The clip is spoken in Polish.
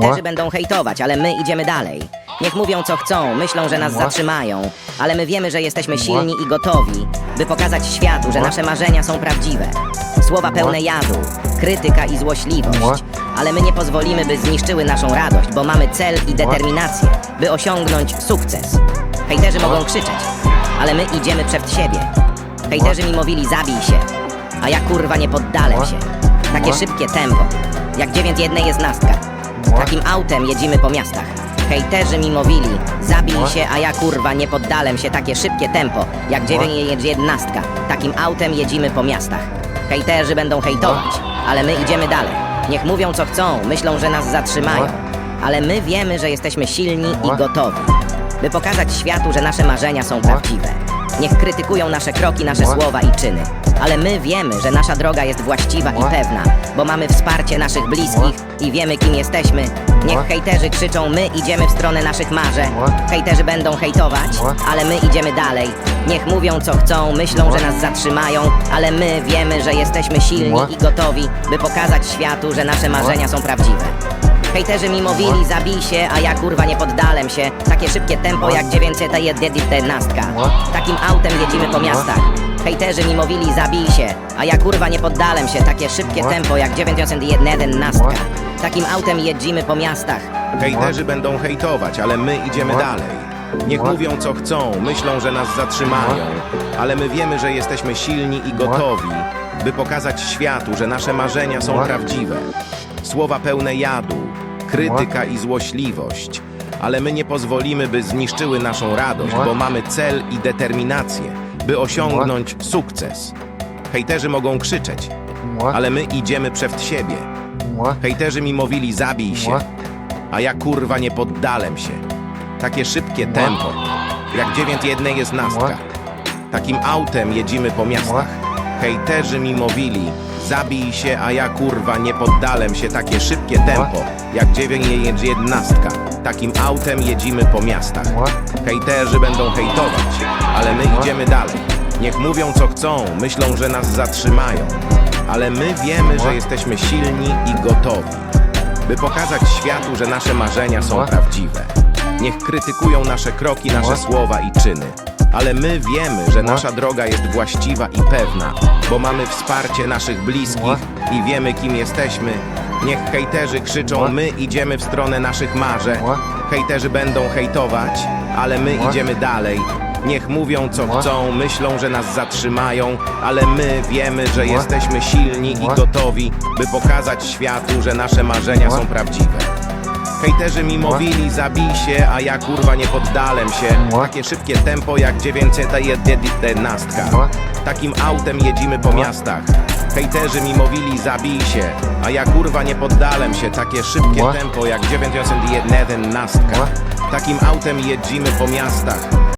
Hejterzy będą hejtować, ale my idziemy dalej. Niech mówią co chcą, myślą, że nas zatrzymają, ale my wiemy, że jesteśmy silni i gotowi, by pokazać światu, że nasze marzenia są prawdziwe. Słowa pełne jadu, krytyka i złośliwość, ale my nie pozwolimy, by zniszczyły naszą radość, bo mamy cel i determinację, by osiągnąć sukces. Hejterzy mogą krzyczeć, ale my idziemy przed siebie. Hejterzy mi mówili zabij się, a ja kurwa nie poddalę się. Takie szybkie tempo, jak 9-1 jest nastka. Takim autem jedziemy po miastach. Hejterzy mi mówili, zabij się, a ja kurwa nie poddalem się. Takie szybkie tempo, jak 9-1 Takim autem jedziemy po miastach. Hejterzy będą hejtować, ale my idziemy dalej. Niech mówią co chcą, myślą, że nas zatrzymają. Ale my wiemy, że jesteśmy silni i gotowi, by pokazać światu, że nasze marzenia są prawdziwe. Niech krytykują nasze kroki, nasze słowa i czyny. Ale my wiemy, że nasza droga jest właściwa i pewna, bo mamy wsparcie naszych bliskich i wiemy, kim jesteśmy. Niech hejterzy krzyczą, my idziemy w stronę naszych marzeń. Hejterzy będą hejtować, ale my idziemy dalej. Niech mówią, co chcą, myślą, że nas zatrzymają, ale my wiemy, że jesteśmy silni i gotowi, by pokazać światu, że nasze marzenia są prawdziwe. Hejterzy mi mówili, zabij się, a ja kurwa nie poddalem się. Takie szybkie tempo jak 911. Takim autem jedziemy po miastach. Hejterzy mi mówili, zabij się, a ja kurwa nie poddalem się. Takie szybkie tempo jak 911. Takim autem jedziemy po miastach. Hejterzy będą hejtować, ale my idziemy dalej. Niech mówią co chcą, myślą, że nas zatrzymają, ale my wiemy, że jesteśmy silni i gotowi, by pokazać światu, że nasze marzenia są prawdziwe. Słowa pełne jadu, krytyka i złośliwość, ale my nie pozwolimy, by zniszczyły naszą radość, bo mamy cel i determinację, by osiągnąć sukces. Hejterzy mogą krzyczeć, ale my idziemy przed siebie. Hejterzy mi mówili zabij się, a ja kurwa nie poddalem się. Takie szybkie tempo, jak 9-1 jest nastka. Takim autem jedziemy po miastach. Hejterzy mi mówili zabij się, a ja kurwa nie poddalem się. Takie szybkie tempo, jak 9-11. Takim autem jedziemy po miastach. Hejterzy będą hejtować, ale my idziemy dalej. Niech mówią co chcą, myślą, że nas zatrzymają. Ale my wiemy, że jesteśmy silni i gotowi, by pokazać światu, że nasze marzenia są prawdziwe. Niech krytykują nasze kroki, nasze słowa i czyny. Ale my wiemy, że nasza droga jest właściwa i pewna, bo mamy wsparcie naszych bliskich i wiemy, kim jesteśmy. Niech hejterzy krzyczą, my idziemy w stronę naszych marzeń. Hejterzy będą hejtować, ale my idziemy dalej. Niech mówią co chcą, myślą, że nas zatrzymają, ale my wiemy, że jesteśmy silni i gotowi, by pokazać światu, że nasze marzenia są prawdziwe. Hejterzy mi mówili zabij się, a ja kurwa nie poddalem się. Takie szybkie tempo jak 911. Takim autem jedziemy po miastach. Hejterzy mi mówili zabij się, a ja kurwa nie poddalem się. Takie szybkie tempo jak 911. Takim autem jedziemy po miastach.